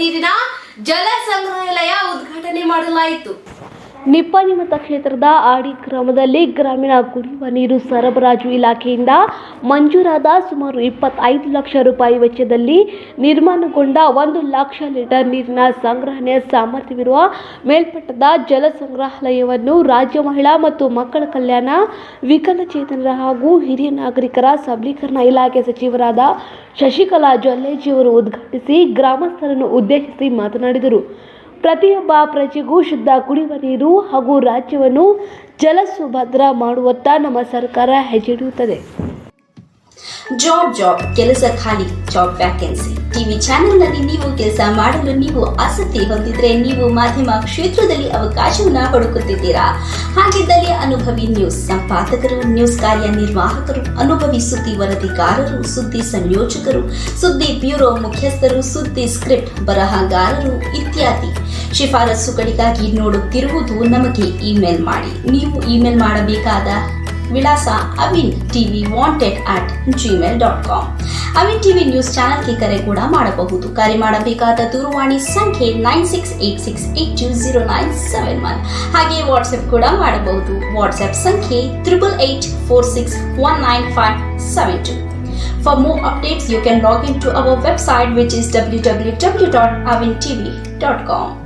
ನೀರಿನ ಜಲ ಸಂಗ್ರಹಾಲಯ ಉದ್ಘಾಟನೆ ಮಾಡಲಾಯಿತು. ನಿಪ್ಪಾಣಿ ಮತಕ್ಷೇತ್ರದ ಆಡಿ ಗ್ರಾಮದಲ್ಲಿ ಗ್ರಾಮೀಣ ಕುಡಿಯುವ ನೀರು ಸರಬರಾಜು ಇಲಾಖೆಯಿಂದ ಮಂಜೂರಾದ ಸುಮಾರು ಇಪ್ಪತ್ತೈದು ಲಕ್ಷ ರೂಪಾಯಿ ವೆಚ್ಚದಲ್ಲಿ ನಿರ್ಮಾಣಗೊಂಡ ಒಂದು ಲಕ್ಷ ಲೀಟರ್ ನೀರಿನ ಸಂಗ್ರಹಣೆ ಸಾಮರ್ಥ್ಯವಿರುವ ಮೇಲ್ಪಟ್ಟದ ಜಲ ಸಂಗ್ರಹಾಲಯವನ್ನು ರಾಜ್ಯ ಮಹಿಳಾ ಮತ್ತು ಮಕ್ಕಳ ಕಲ್ಯಾಣ, ವಿಕಲಚೇತನರ ಹಾಗೂ ಹಿರಿಯ ನಾಗರಿಕರ ಸಬಲೀಕರಣ ಇಲಾಖೆ ಸಚಿವರಾದ ಶಶಿಕಲಾ ಜೊಲ್ಲೇಜಿಯವರು ಉದ್ಘಾಟಿಸಿ ಗ್ರಾಮಸ್ಥರನ್ನು ಉದ್ದೇಶಿಸಿ ಮಾತನಾಡಿದರು. ಪ್ರತಿಯೊಬ್ಬ ಪ್ರಜೆಗೂ ಶುದ್ಧ ಕುಡಿಯುವ ನೀರು ಹಾಗೂ ರಾಜ್ಯವನ್ನು ಜಲಸುಭದ್ರ ಮಾಡುವತ್ತ ನಮ್ಮ ಸರ್ಕಾರ ಹೆಜ್ಜೆಡುತ್ತದೆ ಜಾಬ್ ಜಾಬ್, ಕೆಲಸ ಖಾಲಿ, ಜಾಬ್ ವ್ಯಾಕೆನ್ಸಿ ಟಿವಿ ಚಾನೆಲ್ನಲ್ಲಿ ನೀವು ಕೆಲಸ ಮಾಡಲು ನೀವು ಆಸಕ್ತಿ ಹೊಂದಿದ್ರೆ ನೀವು ಮಾಧ್ಯಮ ಕ್ಷೇತ್ರದಲ್ಲಿ ಅವಕಾಶವನ್ನ ಹುಡುಕುತ್ತಿದ್ದೀರಾ? ಹಾಗಿದ್ದಲ್ಲಿ ಅನುಭವಿ ನ್ಯೂಸ್ ಸಂಪಾದಕರು, ನ್ಯೂಸ್ ಕಾರ್ಯನಿರ್ವಾಹಕರು ಅನುಭವಿ ಸುದ್ದಿ ವರದಿಗಾರರು, ಸುದ್ದಿ ಸಂಯೋಜಕರು, ಸುದ್ದಿ ಬ್ಯೂರೋ ಮುಖ್ಯಸ್ಥರು, ಸುದ್ದಿ ಸ್ಕ್ರಿಪ್ಟ್ ಬರಹಗಾರರು ಇತ್ಯಾದಿ. ಶಿಫಾರಸುಗಳಿಗಾಗಿ ನೋಡುತ್ತಿರುವುದು ನಮಗೆ ಇಮೇಲ್ ಮಾಡಿ. ನೀವು ಇಮೇಲ್ ಮಾಡಬೇಕಾದ ವಿಳಾಸ Avin TV wanted at Gmail dot com. Avin TV news ಚಾನಲ್ಗೆ ಕರೆ ಕೂಡ ಮಾಡಬಹುದು. ಕರೆ ಮಾಡಬೇಕಾದ ದೂರವಾಣಿ ಸಂಖ್ಯೆ nine six eight six eight two zero nine seven one. ಹಾಗೆ ವಾಟ್ಸ್ಆ್ಯಪ್ ಕೂಡ ಮಾಡಬಹುದು. ವಾಟ್ಸ್ಆ್ಯಪ್ ಸಂಖ್ಯೆ triple eight four six one nine five seven two. Our website updates, you can log into our website which is www.avintv.com.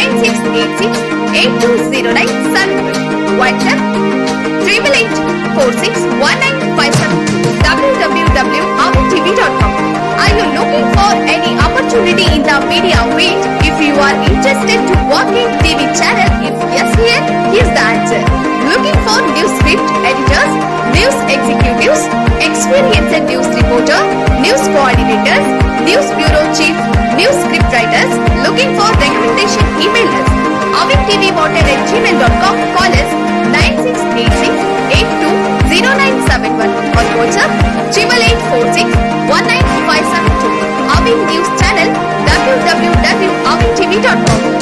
Nine six eight six Are you looking for any opportunity in the media field? If you are interested to work in TV channel, if yes here, here's the answer. Looking for news script editors, news executives, experienced news reporter, news coordinators, at Gmail dot com call us nine six eight six eight two zero nine seven one on WhatsApp triple eight four six one nine five seven two Avin news channel W W W Avin TV dot com